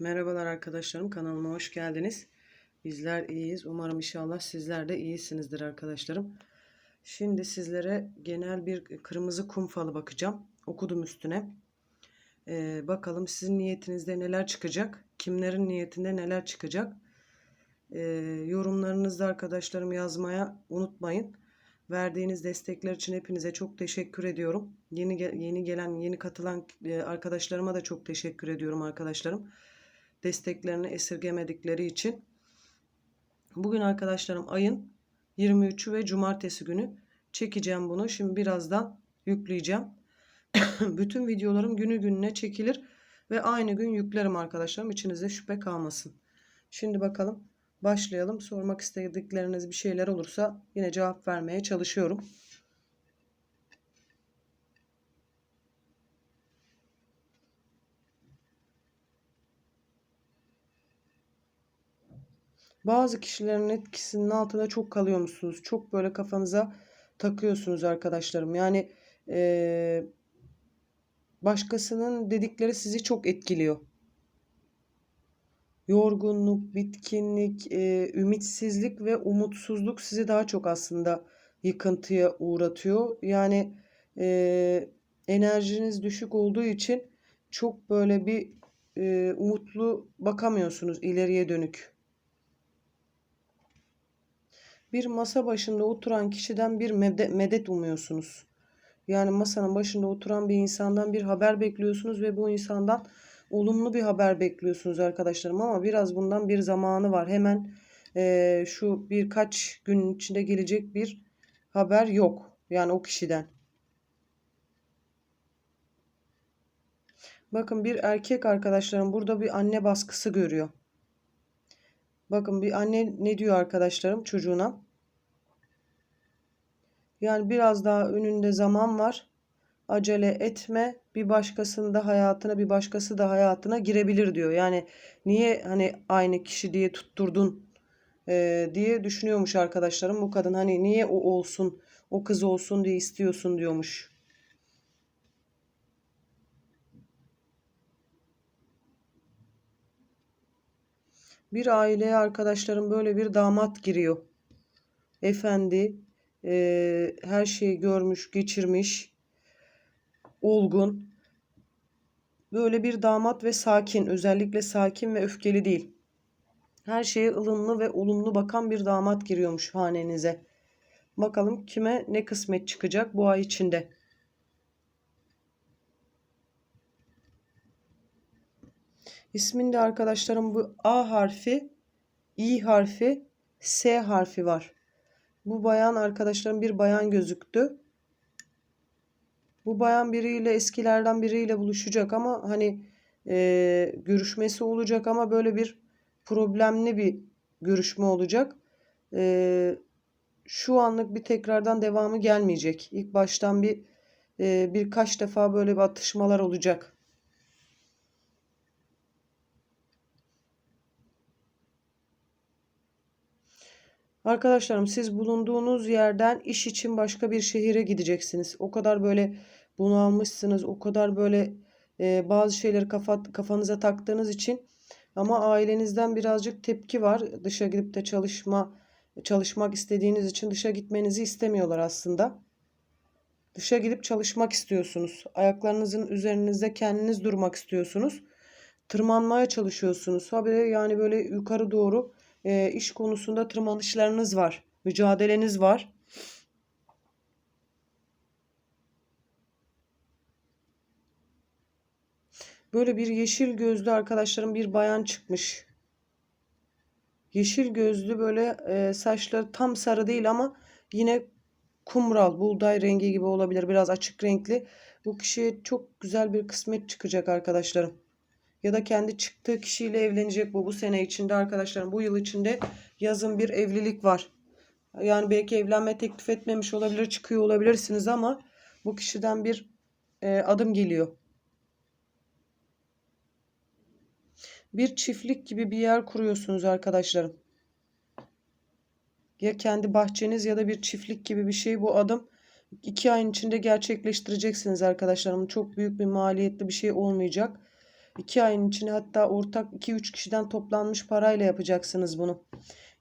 Merhabalar arkadaşlarım kanalıma hoş geldiniz. Bizler iyiyiz. Umarım inşallah sizler de iyisinizdir arkadaşlarım. Şimdi sizlere genel bir kırmızı kum falı bakacağım. Okudum üstüne. Ee, bakalım sizin niyetinizde neler çıkacak? Kimlerin niyetinde neler çıkacak? Ee, yorumlarınızda arkadaşlarım yazmaya unutmayın. Verdiğiniz destekler için hepinize çok teşekkür ediyorum. Yeni yeni gelen, yeni katılan e, arkadaşlarıma da çok teşekkür ediyorum arkadaşlarım desteklerini esirgemedikleri için. Bugün arkadaşlarım ayın 23'ü ve cumartesi günü çekeceğim bunu. Şimdi birazdan yükleyeceğim. Bütün videolarım günü gününe çekilir ve aynı gün yüklerim arkadaşlarım. İçinizde şüphe kalmasın. Şimdi bakalım başlayalım. Sormak istedikleriniz bir şeyler olursa yine cevap vermeye çalışıyorum. Bazı kişilerin etkisinin altında çok kalıyormuşsunuz. Çok böyle kafanıza takıyorsunuz arkadaşlarım. Yani eee, başkasının dedikleri sizi çok etkiliyor. Yorgunluk, bitkinlik, eee, ümitsizlik ve umutsuzluk sizi daha çok aslında yıkıntıya uğratıyor. Yani eee, enerjiniz düşük olduğu için çok böyle bir eee, umutlu bakamıyorsunuz ileriye dönük. Bir masa başında oturan kişiden bir mede- medet umuyorsunuz. Yani masanın başında oturan bir insandan bir haber bekliyorsunuz ve bu insandan olumlu bir haber bekliyorsunuz arkadaşlarım ama biraz bundan bir zamanı var. Hemen eee, şu birkaç gün içinde gelecek bir haber yok. Yani o kişiden. Bakın bir erkek arkadaşlarım burada bir anne baskısı görüyor. Bakın bir anne ne diyor arkadaşlarım çocuğuna? Yani biraz daha önünde zaman var. Acele etme. Bir başkasının da hayatına, bir başkası da hayatına girebilir diyor. Yani niye hani aynı kişi diye tutturdun e, diye düşünüyormuş arkadaşlarım. Bu kadın hani niye o olsun, o kız olsun diye istiyorsun diyormuş. Bir aileye arkadaşlarım böyle bir damat giriyor. Efendi, e, her şeyi görmüş, geçirmiş, olgun. Böyle bir damat ve sakin, özellikle sakin ve öfkeli değil. Her şeye ılımlı ve olumlu bakan bir damat giriyormuş hanenize. Bakalım kime ne kısmet çıkacak bu ay içinde. İsminde arkadaşlarım bu A harfi, İ harfi, S harfi var. Bu bayan arkadaşlarım bir bayan gözüktü. Bu bayan biriyle eskilerden biriyle buluşacak ama hani e, görüşmesi olacak ama böyle bir problemli bir görüşme olacak. E, şu anlık bir tekrardan devamı gelmeyecek. İlk baştan bir e, birkaç defa böyle bir atışmalar olacak. Arkadaşlarım siz bulunduğunuz yerden iş için başka bir şehire gideceksiniz. O kadar böyle bunalmışsınız, o kadar böyle e, bazı şeyleri kafa, kafanıza taktığınız için ama ailenizden birazcık tepki var. Dışa gidip de çalışma çalışmak istediğiniz için dışa gitmenizi istemiyorlar aslında. Dışa gidip çalışmak istiyorsunuz. Ayaklarınızın üzerinizde kendiniz durmak istiyorsunuz. Tırmanmaya çalışıyorsunuz. Habire yani böyle yukarı doğru e, iş konusunda tırmanışlarınız var. Mücadeleniz var. Böyle bir yeşil gözlü arkadaşlarım bir bayan çıkmış. Yeşil gözlü böyle e, saçları tam sarı değil ama yine kumral, buğday rengi gibi olabilir. Biraz açık renkli. Bu kişiye çok güzel bir kısmet çıkacak arkadaşlarım. Ya da kendi çıktığı kişiyle evlenecek bu bu sene içinde arkadaşlarım. Bu yıl içinde yazın bir evlilik var. Yani belki evlenme teklif etmemiş olabilir, çıkıyor olabilirsiniz ama bu kişiden bir e, adım geliyor. Bir çiftlik gibi bir yer kuruyorsunuz arkadaşlarım. Ya kendi bahçeniz ya da bir çiftlik gibi bir şey bu adım. iki ayın içinde gerçekleştireceksiniz arkadaşlarım. Çok büyük bir maliyetli bir şey olmayacak. 2 ayın içine hatta ortak 2-3 kişiden toplanmış parayla yapacaksınız bunu.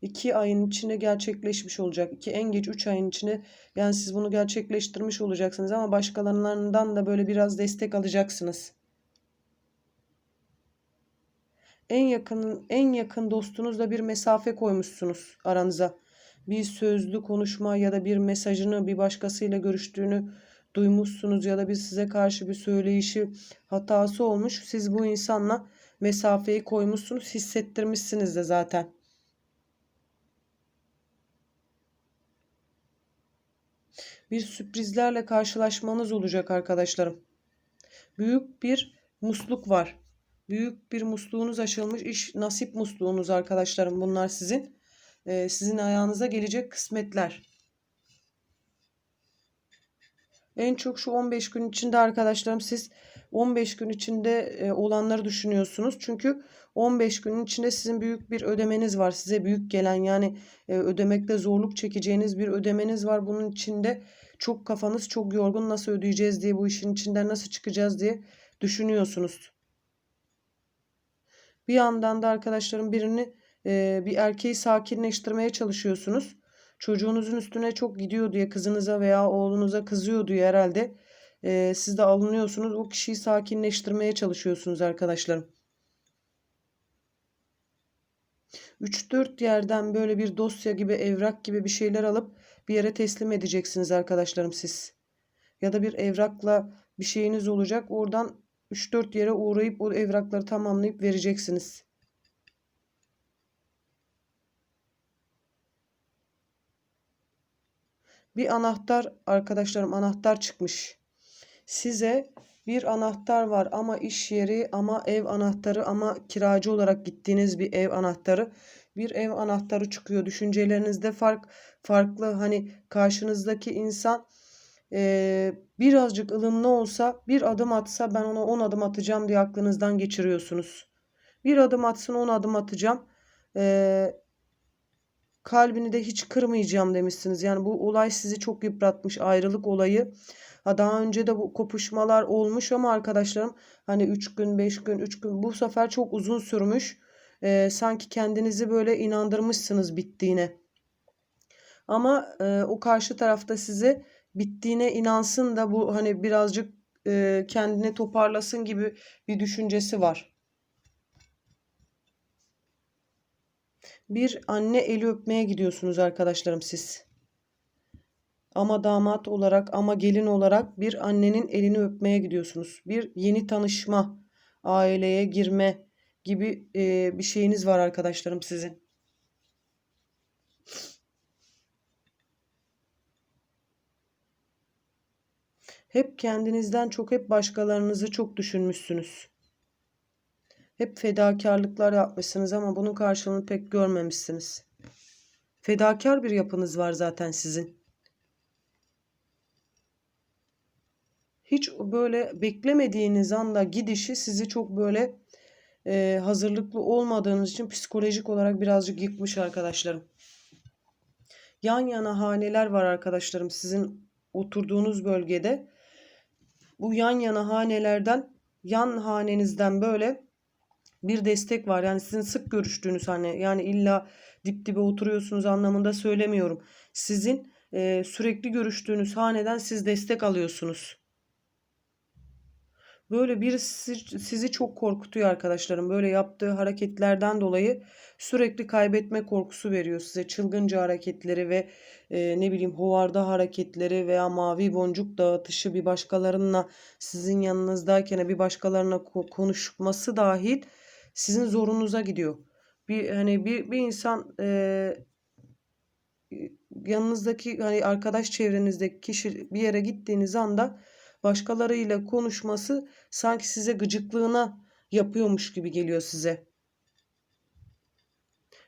2 ayın içinde gerçekleşmiş olacak. 2 en geç 3 ayın içinde yani siz bunu gerçekleştirmiş olacaksınız ama başkalarından da böyle biraz destek alacaksınız. En yakın en yakın dostunuzla bir mesafe koymuşsunuz aranıza. Bir sözlü konuşma ya da bir mesajını bir başkasıyla görüştüğünü duymuşsunuz ya da bir size karşı bir söyleyişi hatası olmuş. Siz bu insanla mesafeyi koymuşsunuz, hissettirmişsiniz de zaten. Bir sürprizlerle karşılaşmanız olacak arkadaşlarım. Büyük bir musluk var. Büyük bir musluğunuz açılmış. iş nasip musluğunuz arkadaşlarım bunlar sizin. Ee, sizin ayağınıza gelecek kısmetler. En çok şu 15 gün içinde arkadaşlarım siz 15 gün içinde e, olanları düşünüyorsunuz. Çünkü 15 günün içinde sizin büyük bir ödemeniz var. Size büyük gelen yani e, ödemekte zorluk çekeceğiniz bir ödemeniz var. Bunun içinde çok kafanız çok yorgun nasıl ödeyeceğiz diye bu işin içinden nasıl çıkacağız diye düşünüyorsunuz. Bir yandan da arkadaşlarım birini e, bir erkeği sakinleştirmeye çalışıyorsunuz. Çocuğunuzun üstüne çok gidiyor diye kızınıza veya oğlunuza kızıyor diye herhalde e, siz de alınıyorsunuz. O kişiyi sakinleştirmeye çalışıyorsunuz arkadaşlarım. 3-4 yerden böyle bir dosya gibi evrak gibi bir şeyler alıp bir yere teslim edeceksiniz arkadaşlarım siz. Ya da bir evrakla bir şeyiniz olacak. Oradan 3-4 yere uğrayıp o evrakları tamamlayıp vereceksiniz. Bir anahtar arkadaşlarım anahtar çıkmış. Size bir anahtar var ama iş yeri ama ev anahtarı ama kiracı olarak gittiğiniz bir ev anahtarı. Bir ev anahtarı çıkıyor. Düşüncelerinizde fark farklı hani karşınızdaki insan e, birazcık ılımlı olsa bir adım atsa ben ona 10 adım atacağım diye aklınızdan geçiriyorsunuz. Bir adım atsın 10 adım atacağım. E, kalbini de hiç kırmayacağım demişsiniz. Yani bu olay sizi çok yıpratmış ayrılık olayı. Ha daha önce de bu kopuşmalar olmuş ama arkadaşlarım hani 3 gün 5 gün 3 gün bu sefer çok uzun sürmüş. Ee, sanki kendinizi böyle inandırmışsınız bittiğine. Ama e, o karşı tarafta size bittiğine inansın da bu hani birazcık e, kendini toparlasın gibi bir düşüncesi var. Bir anne eli öpmeye gidiyorsunuz arkadaşlarım siz. Ama damat olarak ama gelin olarak bir annenin elini öpmeye gidiyorsunuz. Bir yeni tanışma, aileye girme gibi e, bir şeyiniz var arkadaşlarım sizin. Hep kendinizden çok hep başkalarınızı çok düşünmüşsünüz. Hep fedakarlıklar yapmışsınız ama bunun karşılığını pek görmemişsiniz. Fedakar bir yapınız var zaten sizin. Hiç böyle beklemediğiniz anda gidişi sizi çok böyle e, hazırlıklı olmadığınız için psikolojik olarak birazcık yıkmış arkadaşlarım. Yan yana haneler var arkadaşlarım sizin oturduğunuz bölgede. Bu yan yana hanelerden yan hanenizden böyle bir destek var. Yani sizin sık görüştüğünüz hani yani illa dip dibe oturuyorsunuz anlamında söylemiyorum. Sizin e, sürekli görüştüğünüz haneden siz destek alıyorsunuz. Böyle bir sizi çok korkutuyor arkadaşlarım. Böyle yaptığı hareketlerden dolayı sürekli kaybetme korkusu veriyor size. Çılgınca hareketleri ve e, ne bileyim hovarda hareketleri veya mavi boncuk dağıtışı bir başkalarına sizin yanınızdayken bir başkalarına konuşması dahil sizin zorunuza gidiyor. Bir hani bir bir insan e, yanınızdaki hani arkadaş çevrenizdeki kişi bir yere gittiğiniz anda başkalarıyla konuşması sanki size gıcıklığına yapıyormuş gibi geliyor size.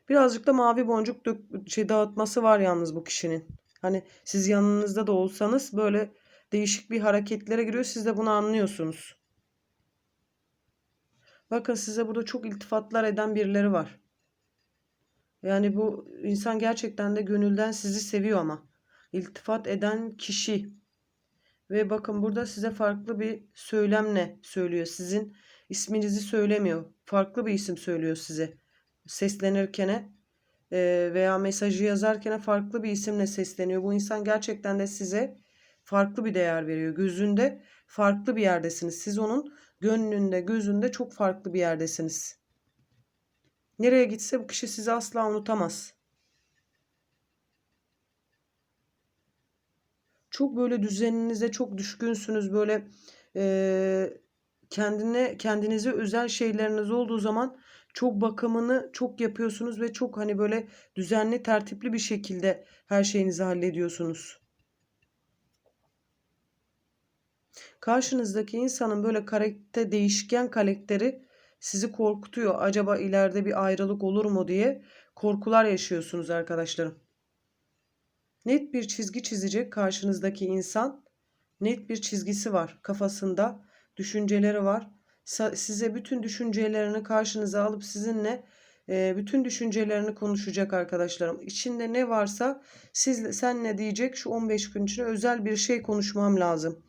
Birazcık da mavi boncuk dök, şey dağıtması var yalnız bu kişinin. Hani siz yanınızda da olsanız böyle değişik bir hareketlere giriyor. Siz de bunu anlıyorsunuz. Bakın size burada çok iltifatlar eden birileri var. Yani bu insan gerçekten de gönülden sizi seviyor ama. İltifat eden kişi. Ve bakın burada size farklı bir söylemle söylüyor. Sizin isminizi söylemiyor. Farklı bir isim söylüyor size. Seslenirken e, veya mesajı yazarken farklı bir isimle sesleniyor. Bu insan gerçekten de size farklı bir değer veriyor. Gözünde farklı bir yerdesiniz. Siz onun gönlünde, gözünde çok farklı bir yerdesiniz. Nereye gitse bu kişi sizi asla unutamaz. Çok böyle düzeninize çok düşkünsünüz. Böyle e, kendine kendinize özel şeyleriniz olduğu zaman çok bakımını çok yapıyorsunuz ve çok hani böyle düzenli, tertipli bir şekilde her şeyinizi hallediyorsunuz. Karşınızdaki insanın böyle karakter değişken karakteri sizi korkutuyor. Acaba ileride bir ayrılık olur mu diye korkular yaşıyorsunuz arkadaşlarım. Net bir çizgi çizecek karşınızdaki insan. Net bir çizgisi var kafasında, düşünceleri var. Size bütün düşüncelerini karşınıza alıp sizinle e, bütün düşüncelerini konuşacak arkadaşlarım. İçinde ne varsa siz sen ne diyecek şu 15 gün içinde özel bir şey konuşmam lazım.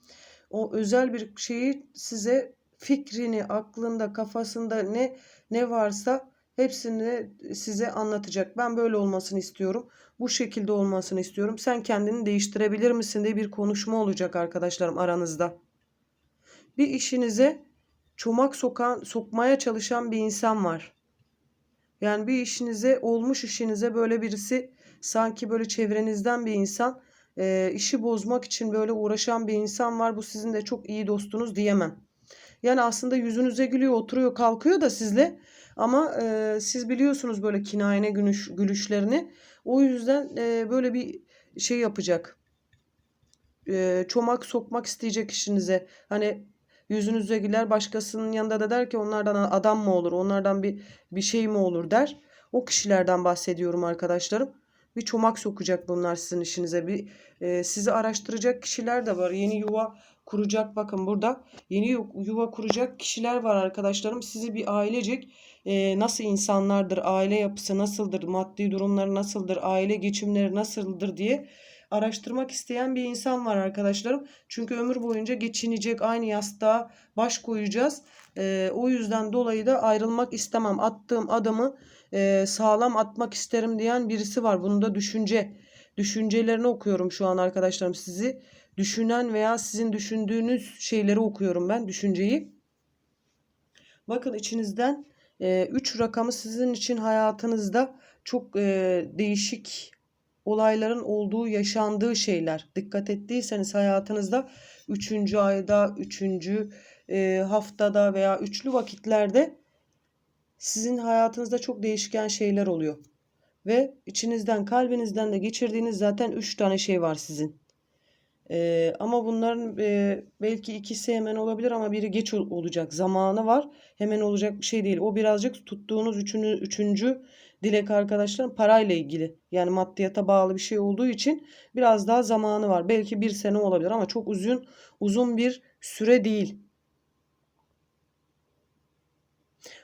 O özel bir şeyi size fikrini, aklında, kafasında ne ne varsa hepsini size anlatacak. Ben böyle olmasını istiyorum. Bu şekilde olmasını istiyorum. Sen kendini değiştirebilir misin diye bir konuşma olacak arkadaşlarım aranızda. Bir işinize çomak sokan, sokmaya çalışan bir insan var. Yani bir işinize, olmuş işinize böyle birisi sanki böyle çevrenizden bir insan e, işi bozmak için böyle uğraşan bir insan var. Bu sizin de çok iyi dostunuz diyemem. Yani aslında yüzünüze gülüyor, oturuyor, kalkıyor da sizle. Ama e, siz biliyorsunuz böyle kinayene gülüş, gülüşlerini. O yüzden e, böyle bir şey yapacak. E, çomak sokmak isteyecek işinize. Hani yüzünüze güler başkasının yanında da der ki onlardan adam mı olur, onlardan bir bir şey mi olur der. O kişilerden bahsediyorum arkadaşlarım. Bir çomak sokacak bunlar sizin işinize. Bir e, sizi araştıracak kişiler de var. Yeni yuva kuracak bakın burada yeni yuva kuracak kişiler var arkadaşlarım. Sizi bir ailecek e, nasıl insanlardır, aile yapısı nasıldır, maddi durumları nasıldır, aile geçimleri nasıldır diye araştırmak isteyen bir insan var arkadaşlarım. Çünkü ömür boyunca geçinecek aynı yastığa baş koyacağız. E, o yüzden dolayı da ayrılmak istemem. Attığım adımı e, sağlam atmak isterim diyen birisi var. Bunu da düşünce düşüncelerini okuyorum şu an arkadaşlarım sizi. Düşünen veya sizin düşündüğünüz şeyleri okuyorum ben düşünceyi. Bakın içinizden 3 e, rakamı sizin için hayatınızda çok e, değişik olayların olduğu, yaşandığı şeyler. Dikkat ettiyseniz hayatınızda 3. ayda, 3. E, haftada veya üçlü vakitlerde sizin hayatınızda çok değişken şeyler oluyor. Ve içinizden, kalbinizden de geçirdiğiniz zaten 3 tane şey var sizin. Ee, ama bunların e, belki ikisi hemen olabilir ama biri geç olacak. Zamanı var. Hemen olacak bir şey değil. O birazcık tuttuğunuz üçüncü, üçüncü dilek arkadaşlar parayla ilgili. Yani maddiyata bağlı bir şey olduğu için biraz daha zamanı var. Belki bir sene olabilir ama çok uzun uzun bir süre değil.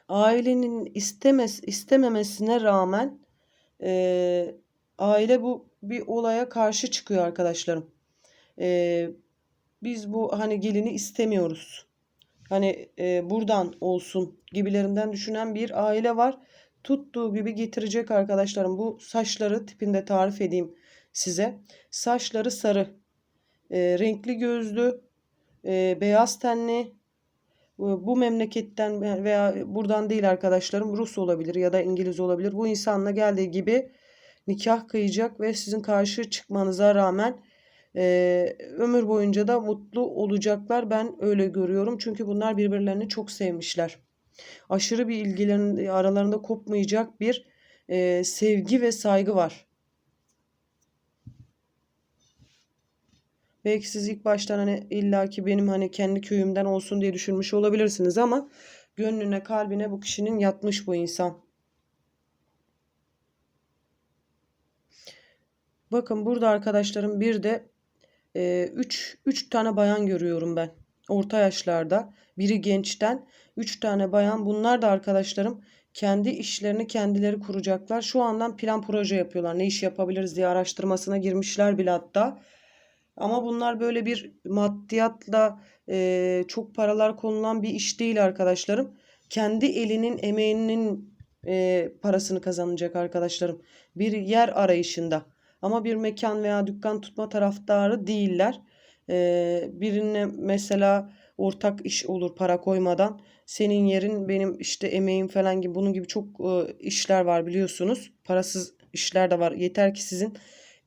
Ailenin istemez istememesine rağmen e, aile bu bir olaya karşı çıkıyor arkadaşlarım e, biz bu hani gelini istemiyoruz. Hani e, buradan olsun gibilerinden düşünen bir aile var. Tuttuğu gibi getirecek arkadaşlarım. Bu saçları tipinde tarif edeyim size. Saçları sarı, e, renkli gözlü, e, beyaz tenli, bu memleketten veya buradan değil arkadaşlarım Rus olabilir ya da İngiliz olabilir. Bu insanla geldiği gibi nikah kıyacak ve sizin karşı çıkmanıza rağmen ee, ömür boyunca da mutlu olacaklar. Ben öyle görüyorum. Çünkü bunlar birbirlerini çok sevmişler. Aşırı bir ilgilerin aralarında kopmayacak bir e, sevgi ve saygı var. Belki siz ilk baştan hani illaki benim hani kendi köyümden olsun diye düşünmüş olabilirsiniz ama gönlüne kalbine bu kişinin yatmış bu insan. Bakın burada arkadaşlarım bir de 3 ee, 3 tane bayan görüyorum ben. Orta yaşlarda. Biri gençten 3 tane bayan. Bunlar da arkadaşlarım kendi işlerini kendileri kuracaklar. Şu andan plan proje yapıyorlar. Ne iş yapabiliriz diye araştırmasına girmişler bile hatta. Ama bunlar böyle bir maddiyatla e, çok paralar konulan bir iş değil arkadaşlarım. Kendi elinin emeğinin e, parasını kazanacak arkadaşlarım. Bir yer arayışında. Ama bir mekan veya dükkan tutma taraftarı değiller. E, birine mesela ortak iş olur para koymadan. Senin yerin benim işte emeğim falan gibi bunun gibi çok e, işler var biliyorsunuz. Parasız işler de var. Yeter ki sizin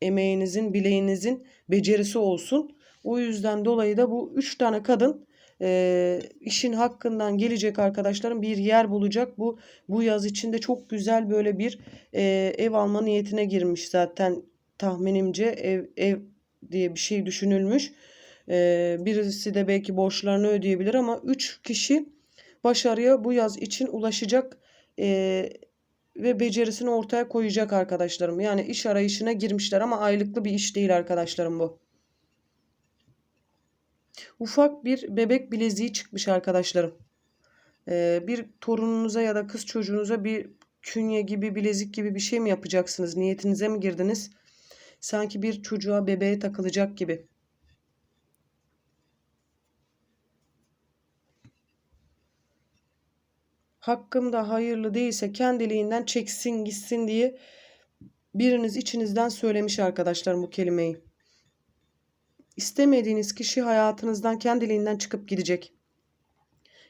emeğinizin, bileğinizin becerisi olsun. O yüzden dolayı da bu üç tane kadın e, işin hakkından gelecek arkadaşlarım bir yer bulacak. Bu bu yaz içinde çok güzel böyle bir e, ev alma niyetine girmiş zaten tahminimce ev ev diye bir şey düşünülmüş. E, birisi de belki borçlarını ödeyebilir ama üç kişi başarıya bu yaz için ulaşacak e, ve becerisini ortaya koyacak arkadaşlarım. Yani iş arayışına girmişler ama aylıklı bir iş değil arkadaşlarım bu. Ufak bir bebek bileziği çıkmış arkadaşlarım. Ee, bir torununuza ya da kız çocuğunuza bir künye gibi bilezik gibi bir şey mi yapacaksınız? Niyetinize mi girdiniz? Sanki bir çocuğa bebeğe takılacak gibi. Hakkımda hayırlı değilse kendiliğinden çeksin gitsin diye biriniz içinizden söylemiş arkadaşlarım bu kelimeyi. İstemediğiniz kişi hayatınızdan kendiliğinden çıkıp gidecek.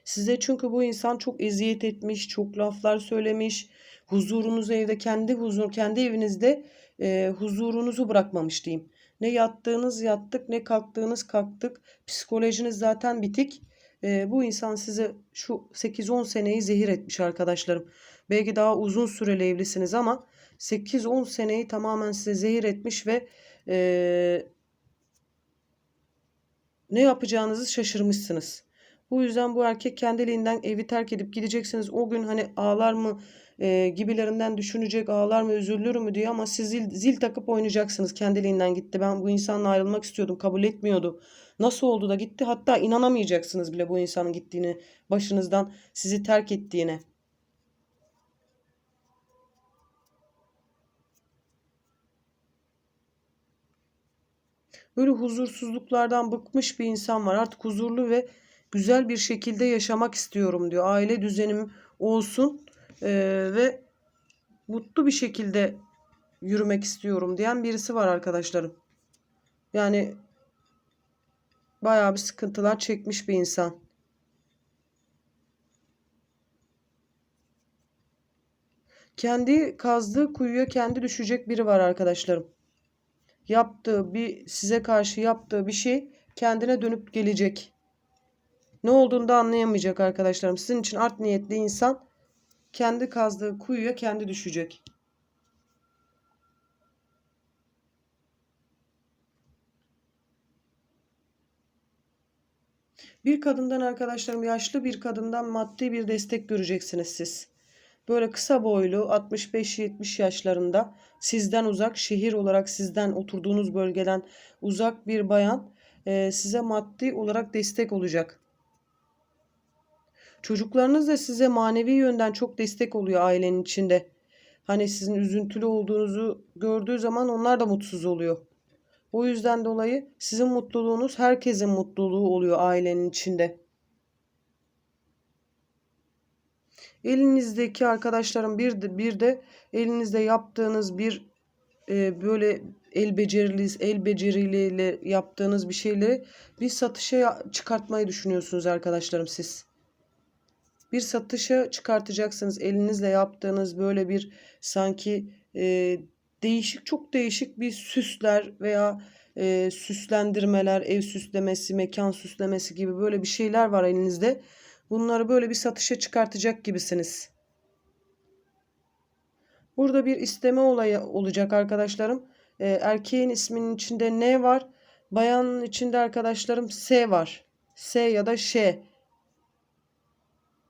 Size çünkü bu insan çok eziyet etmiş, çok laflar söylemiş. Huzurunuzu evde kendi huzur, kendi evinizde e, huzurunuzu bırakmamış diyeyim. Ne yattığınız yattık, ne kalktığınız kalktık. Psikolojiniz zaten bitik. E, bu insan size şu 8-10 seneyi zehir etmiş arkadaşlarım. Belki daha uzun süreli evlisiniz ama 8-10 seneyi tamamen size zehir etmiş ve e, ne yapacağınızı şaşırmışsınız. Bu yüzden bu erkek kendiliğinden evi terk edip gideceksiniz. O gün hani ağlar mı e, gibilerinden düşünecek ağlar mı üzülür mü diye ama siz zil, zil takıp oynayacaksınız. Kendiliğinden gitti. Ben bu insanla ayrılmak istiyordum. Kabul etmiyordu. Nasıl oldu da gitti? Hatta inanamayacaksınız bile bu insanın gittiğini, başınızdan sizi terk ettiğine. Böyle huzursuzluklardan bıkmış bir insan var. Artık huzurlu ve güzel bir şekilde yaşamak istiyorum diyor. Aile düzenim olsun e, ve mutlu bir şekilde yürümek istiyorum diyen birisi var arkadaşlarım. Yani bayağı bir sıkıntılar çekmiş bir insan. Kendi kazdığı kuyuya kendi düşecek biri var arkadaşlarım yaptığı bir size karşı yaptığı bir şey kendine dönüp gelecek. Ne olduğunu da anlayamayacak arkadaşlarım. Sizin için art niyetli insan kendi kazdığı kuyuya kendi düşecek. Bir kadından arkadaşlarım yaşlı bir kadından maddi bir destek göreceksiniz siz. Böyle kısa boylu 65-70 yaşlarında sizden uzak şehir olarak sizden oturduğunuz bölgeden uzak bir bayan e, size maddi olarak destek olacak. Çocuklarınız da size manevi yönden çok destek oluyor ailenin içinde. Hani sizin üzüntülü olduğunuzu gördüğü zaman onlar da mutsuz oluyor. O yüzden dolayı sizin mutluluğunuz herkesin mutluluğu oluyor ailenin içinde. Elinizdeki arkadaşlarım bir de, bir de elinizde yaptığınız bir e, böyle el becerili el beceriyle yaptığınız bir şeyleri bir satışa çıkartmayı düşünüyorsunuz arkadaşlarım siz. Bir satışa çıkartacaksınız elinizle yaptığınız böyle bir sanki e, değişik çok değişik bir süsler veya e, süslendirmeler, ev süslemesi, mekan süslemesi gibi böyle bir şeyler var elinizde. Bunları böyle bir satışa çıkartacak gibisiniz. Burada bir isteme olayı olacak arkadaşlarım. Ee, erkeğin isminin içinde N var. Bayanın içinde arkadaşlarım S var. S ya da Ş.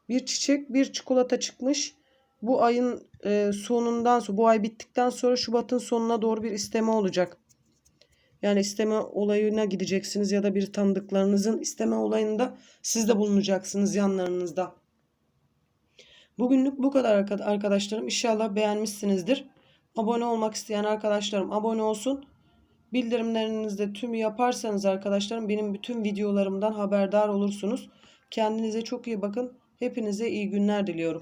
Bir çiçek, bir çikolata çıkmış. Bu ayın e, sonundan sonra, bu ay bittikten sonra Şubat'ın sonuna doğru bir isteme olacak. Yani isteme olayına gideceksiniz ya da bir tanıdıklarınızın isteme olayında siz de bulunacaksınız yanlarınızda. Bugünlük bu kadar arkadaşlarım. İnşallah beğenmişsinizdir. Abone olmak isteyen arkadaşlarım abone olsun. Bildirimlerinizi de tüm yaparsanız arkadaşlarım benim bütün videolarımdan haberdar olursunuz. Kendinize çok iyi bakın. Hepinize iyi günler diliyorum.